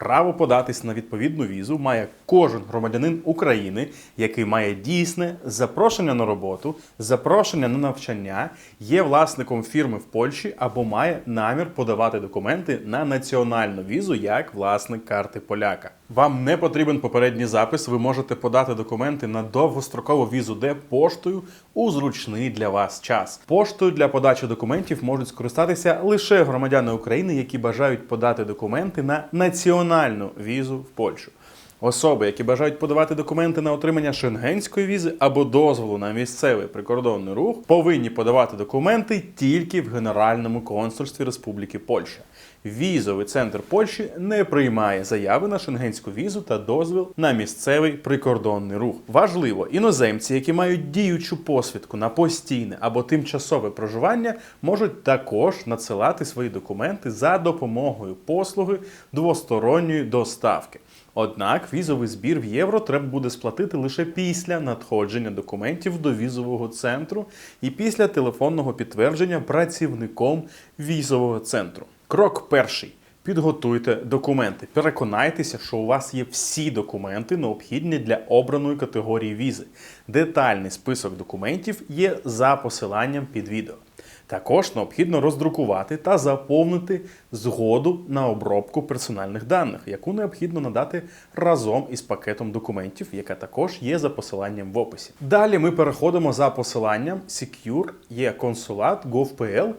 Право податись на відповідну візу має кожен громадянин України, який має дійсне запрошення на роботу, запрошення на навчання, є власником фірми в Польщі або має намір подавати документи на національну візу як власник карти поляка. Вам не потрібен попередній запис. Ви можете подати документи на довгострокову візу, де поштою у зручний для вас час. Поштою для подачі документів можуть скористатися лише громадяни України, які бажають подати документи на національну візу в Польщу. Особи, які бажають подавати документи на отримання шенгенської візи або дозволу на місцевий прикордонний рух, повинні подавати документи тільки в Генеральному консульстві Республіки Польща. Візовий центр Польщі не приймає заяви на шенгенську візу та дозвіл на місцевий прикордонний рух. Важливо, іноземці, які мають діючу посвідку на постійне або тимчасове проживання, можуть також надсилати свої документи за допомогою послуги двосторонньої доставки. Однак візовий збір в євро треба буде сплатити лише після надходження документів до візового центру і після телефонного підтвердження працівником візового центру. Крок перший. Підготуйте документи. Переконайтеся, що у вас є всі документи, необхідні для обраної категорії візи. Детальний список документів є за посиланням під відео. Також необхідно роздрукувати та заповнити згоду на обробку персональних даних, яку необхідно надати разом із пакетом документів, яка також є за посиланням в описі. Далі ми переходимо за посиланням Secure, є консулат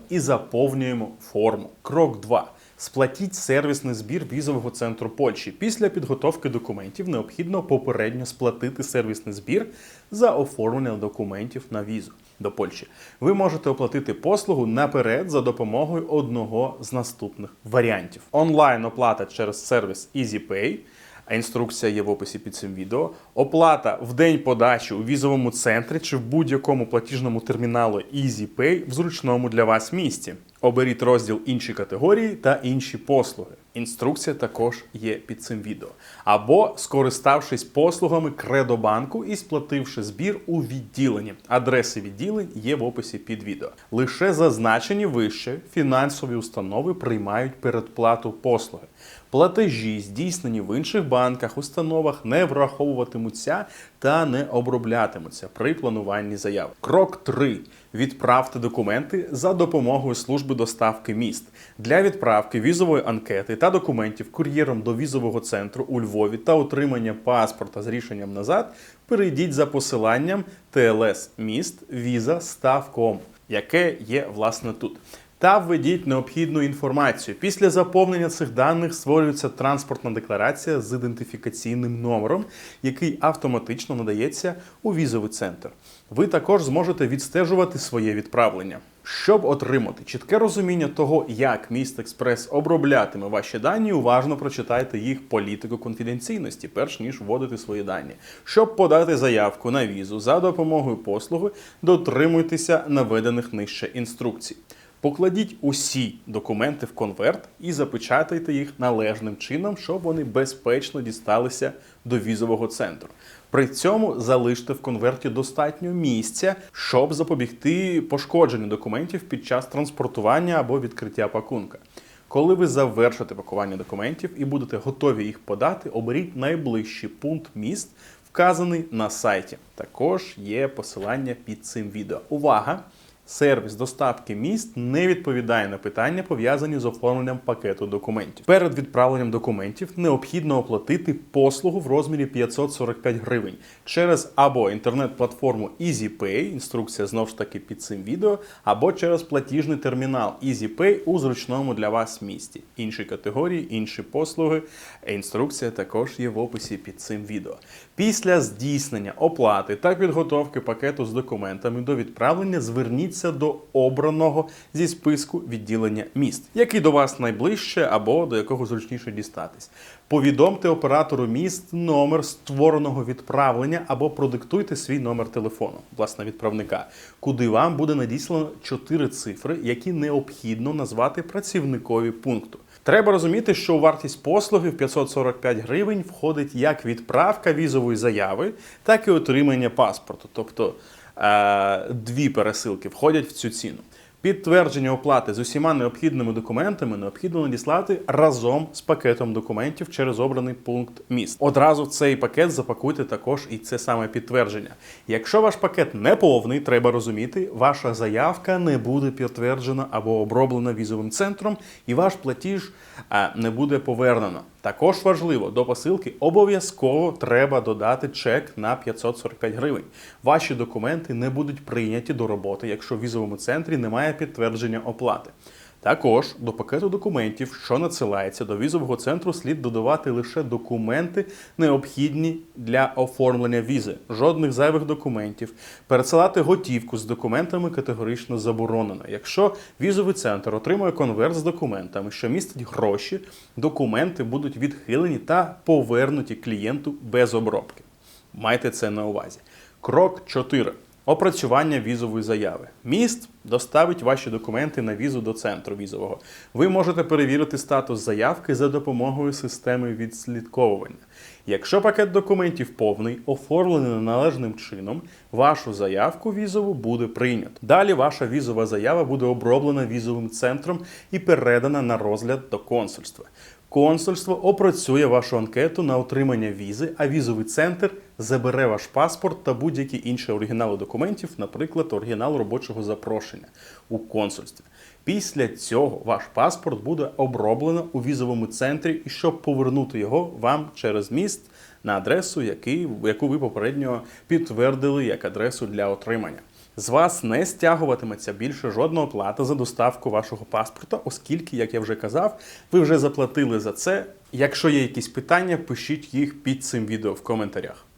і заповнюємо форму. Крок 2. Сплатіть сервісний збір візового центру Польщі. Після підготовки документів необхідно попередньо сплатити сервісний збір за оформлення документів на візу до Польщі. Ви можете оплатити послугу наперед за допомогою одного з наступних варіантів: онлайн оплата через сервіс EasyPay. А інструкція є в описі під цим відео. Оплата в день подачі у візовому центрі чи в будь-якому платіжному терміналу EasyPay в зручному для вас місці. Оберіть розділ інші категорії та інші послуги. Інструкція також є під цим відео. Або скориставшись послугами Кредобанку і сплативши збір у відділенні. Адреси відділень є в описі під відео. Лише зазначені вище фінансові установи приймають передплату послуги. Платежі, здійснені в інших банках, установах, не враховуватимуться та не оброблятимуться при плануванні заяви. Крок 3. Відправте документи за допомогою служби доставки міст для відправки візової анкети та документів кур'єром до візового центру у Львові та отримання паспорта з рішенням назад. Перейдіть за посиланням TLS міст Visa.stav.com, яке є власне тут та введіть необхідну інформацію. Після заповнення цих даних створюється транспортна декларація з ідентифікаційним номером, який автоматично надається у візовий центр. Ви також зможете відстежувати своє відправлення. Щоб отримати чітке розуміння того, як Міст Експрес оброблятиме ваші дані, уважно прочитайте їх політику конфіденційності, перш ніж вводити свої дані. Щоб подати заявку на візу за допомогою послуги, дотримуйтеся наведених нижче інструкцій. Покладіть усі документи в конверт і запечатайте їх належним чином, щоб вони безпечно дісталися до візового центру. При цьому залиште в конверті достатньо місця, щоб запобігти пошкодженню документів під час транспортування або відкриття пакунка. Коли ви завершите пакування документів і будете готові їх подати, оберіть найближчий пункт міст, вказаний на сайті. Також є посилання під цим відео. Увага! Сервіс доставки міст не відповідає на питання, пов'язані з оформленням пакету документів. Перед відправленням документів необхідно оплатити послугу в розмірі 545 гривень через або інтернет-платформу EasyPay, інструкція знову ж таки під цим відео, або через платіжний термінал EasyPay у зручному для вас місті. Інші категорії, інші послуги. Інструкція також є в описі під цим відео. Після здійснення оплати та підготовки пакету з документами до відправлення зверніться до обраного зі списку відділення міст, який до вас найближче або до якого зручніше дістатись. Повідомте оператору міст номер створеного відправлення або продиктуйте свій номер телефону, власне, відправника, куди вам буде надіслано чотири цифри, які необхідно назвати працівникові пункту. Треба розуміти, що у вартість послуги в 545 гривень входить як відправка візової заяви, так і отримання паспорту. Тобто дві пересилки входять в цю ціну. Підтвердження оплати з усіма необхідними документами необхідно надіслати разом з пакетом документів через обраний пункт міст. Одразу в цей пакет запакуйте також і це саме підтвердження. Якщо ваш пакет не повний, треба розуміти, ваша заявка не буде підтверджена або оброблена візовим центром, і ваш платіж не буде повернено. Також важливо, до посилки обов'язково треба додати чек на 545 гривень. Ваші документи не будуть прийняті до роботи, якщо в візовому центрі немає підтвердження оплати. Також до пакету документів, що надсилається до візового центру, слід додавати лише документи, необхідні для оформлення візи. Жодних зайвих документів. Пересилати готівку з документами категорично заборонено. Якщо візовий центр отримує конверт з документами, що містить гроші, документи будуть відхилені та повернуті клієнту без обробки. Майте це на увазі. Крок 4. Опрацювання візової заяви. Міст доставить ваші документи на візу до центру візового. Ви можете перевірити статус заявки за допомогою системи відслідковування. Якщо пакет документів повний, оформлений належним чином, вашу заявку візову буде прийнято. Далі ваша візова заява буде оброблена візовим центром і передана на розгляд до консульства. Консульство опрацює вашу анкету на отримання візи, а візовий центр забере ваш паспорт та будь-які інші оригінали документів, наприклад, оригінал робочого запрошення у консульстві. Після цього ваш паспорт буде оброблено у візовому центрі, і щоб повернути його вам через міст на адресу, яку ви попередньо підтвердили як адресу для отримання. З вас не стягуватиметься більше жодного плата за доставку вашого паспорта, оскільки, як я вже казав, ви вже заплатили за це. Якщо є якісь питання, пишіть їх під цим відео в коментарях.